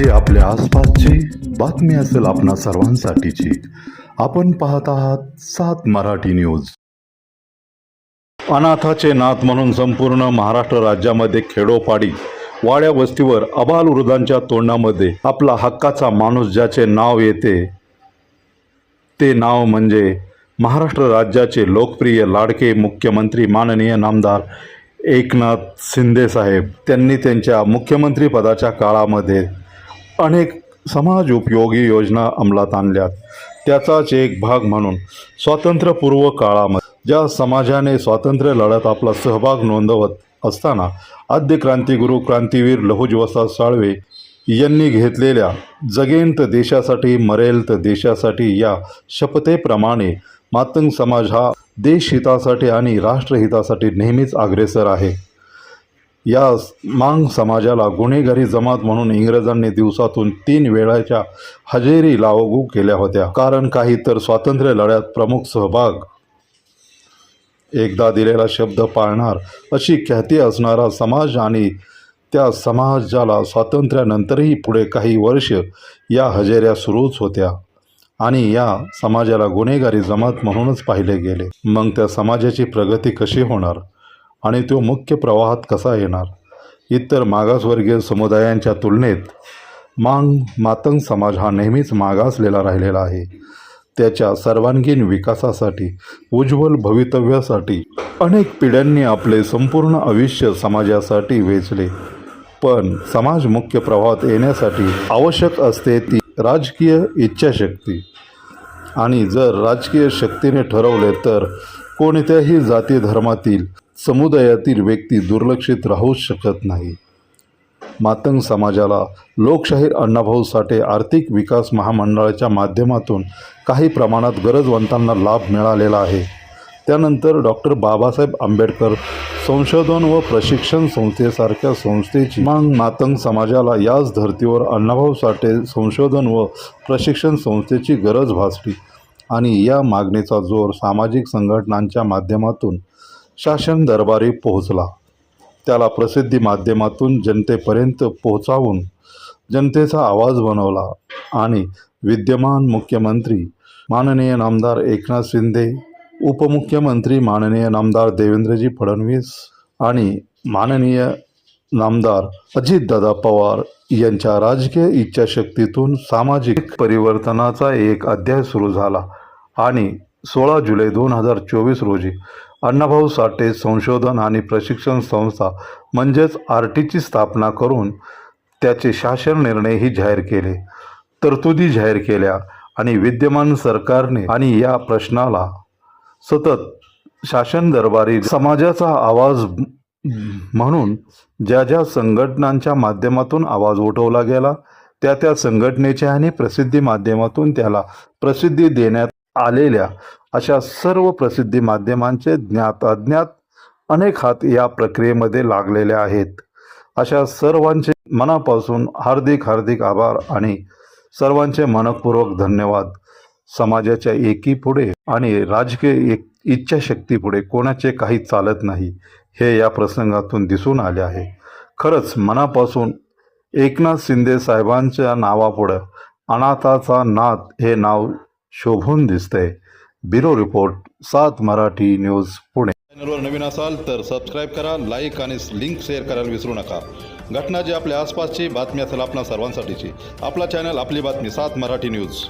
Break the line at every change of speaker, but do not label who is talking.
जी आपल्या आसपासची बातमी असेल आपणा सर्वांसाठीची. आपण पाहत आहात सात मराठी न्यूज. अनाथाचे नाथ म्हणून संपूर्ण महाराष्ट्र राज्यामध्ये खेडोपाडी वाड्या वस्तीवर अबाल वृद्धांच्या तोंडामध्ये आपला हक्काचा माणूस ज्याचे नाव येते ते नाव म्हणजे महाराष्ट्र राज्याचे लोकप्रिय लाडके मुख्यमंत्री माननीय नामदार एकनाथ शिंदे साहेब. त्यांनी त्यांच्या मुख्यमंत्रीपदाच्या काळामध्ये अनेक समाज उपयोगी योजना अंमलात आणल्यात. त्याचाच एक भाग म्हणून स्वातंत्र्यपूर्व काळामध्ये ज्या समाजाने स्वातंत्र्य लढ्यात आपला सहभाग नोंदवत असताना आद्य क्रांतिगुरू क्रांतीवीर लहुजीवसा साळवे यांनी घेतलेल्या जगेन तर देशासाठी मरेल तर देशासाठी या शपथेप्रमाणे मातंग समाज हा देशहितासाठी आणि राष्ट्रहितासाठी नेहमीच अग्रेसर आहे. या मांग समाजाला गुन्हेगारी जमात म्हणून इंग्रजांनी दिवसातून तीन वेळाच्या हजेरी लागू केल्या होत्या. कारण काही तर स्वातंत्र्य लढ्यात प्रमुख सहभाग एकदा दिलेला शब्द पाळणार अशी ख्याती असणारा समाज आणि त्या समाजाला स्वातंत्र्यानंतरही पुढे काही वर्ष या हजेऱ्या सुरूच होत्या आणि या समाजाला गुन्हेगारी जमात म्हणूनच पाहिले गेले. मग त्या समाजाची प्रगती कशी होणार? आणि तो मुख्य प्रवाहात कसा येणार? इतर मागासवर्गीय समुदायांच्या तुलनेत मांग मातंग समाज हा नेहमीच मागासलेला राहिलेला आहे. त्याच्या सर्वांगीण विकासासाठी उज्ज्वल भवितव्यासाठी अनेक पिढ्यांनी आपले संपूर्ण आयुष्य समाजासाठी वेचले. पण समाज मुख्य प्रवाहात येण्यासाठी आवश्यक असते ती राजकीय इच्छाशक्ती. आणि जर राजकीय शक्तीने ठरवले तर कोणत्याही जाती धर्मातील समुदायातील व्यक्ती दुर्लक्षित राहूच शकत नाही. मातंग समाजाला लोकशाहीर अण्णाभाऊ साठे आर्थिक विकास महामंडळाच्या माध्यमातून काही प्रमाणात गरजवंतांना लाभ मिळालेला आहे. त्यानंतर डॉक्टर बाबासाहेब आंबेडकर संशोधन व प्रशिक्षण संस्थेसारख्या संस्थेची मांग मातंग समाजाला याच धर्तीवर अण्णाभाऊ साठे संशोधन व प्रशिक्षण संस्थेची गरज भासली. आणि या मागणीचा जोर सामाजिक संघटनांच्या माध्यमातून शासन दरबारी पोहोचला. त्याला प्रसिद्धी माध्यमातून जनतेपर्यंत पोहोचावून जनतेचा आवाज बनवला आणि विद्यमान मुख्यमंत्री माननीय नामदार एकनाथ शिंदे उपमुख्यमंत्री माननीय नामदार देवेंद्रजी फडणवीस आणि माननीय नामदार अजितदादा पवार यांच्या राजकीय इच्छाशक्तीतून सामाजिक परिवर्तनाचा एक अध्याय सुरू झाला. आणि सोळा जुलै दोन हजार चोवीस रोजी अण्णाभाऊ साठे संशोधन आणि प्रशिक्षण संस्था म्हणजेच आर टीची स्थापना करून त्याचे शासन निर्णयही जाहीर केले तरतुदी जाहीर केल्या आणि विद्यमान सरकारने आणि या प्रश्नाला सतत शासन दरबारी समाजाचा आवाज म्हणून ज्या ज्या संघटनांच्या माध्यमातून आवाज उठवला गेला त्या त्या संघटनेच्या आणि प्रसिद्धी माध्यमातून त्याला प्रसिद्धी देण्यात आलेल्या अशा सर्व प्रसिद्धी माध्यमांचे ज्ञात अज्ञात अनेक हात या प्रक्रियेमध्ये लागलेले आहेत. अशा सर्वांचे मनापासून हार्दिक हार्दिक आभार आणि सर्वांचे मनपूर्वक धन्यवाद. समाजाच्या एकीपुढे आणि राजकीय एक इच्छाशक्तीपुढे कोणाचे काही चालत नाही हे या प्रसंगातून दिसून आले आहे. खरंच मनापासून एकनाथ शिंदे साहेबांच्या नावापुढं अनाथाचा नाथ हे नाव शोभून दिसतंय. ब्युरो रिपोर्ट सात मराठी न्यूज पुणे.
चॅनलवर नवीन असाल तर सबस्क्राईब करा लाईक आणि लिंक शेअर करायला विसरू नका. घटना जी आपल्या आसपासची बातमी असेल आपल्या सर्वांसाठीची. आपला चॅनल आपली बातमी सात मराठी न्यूज.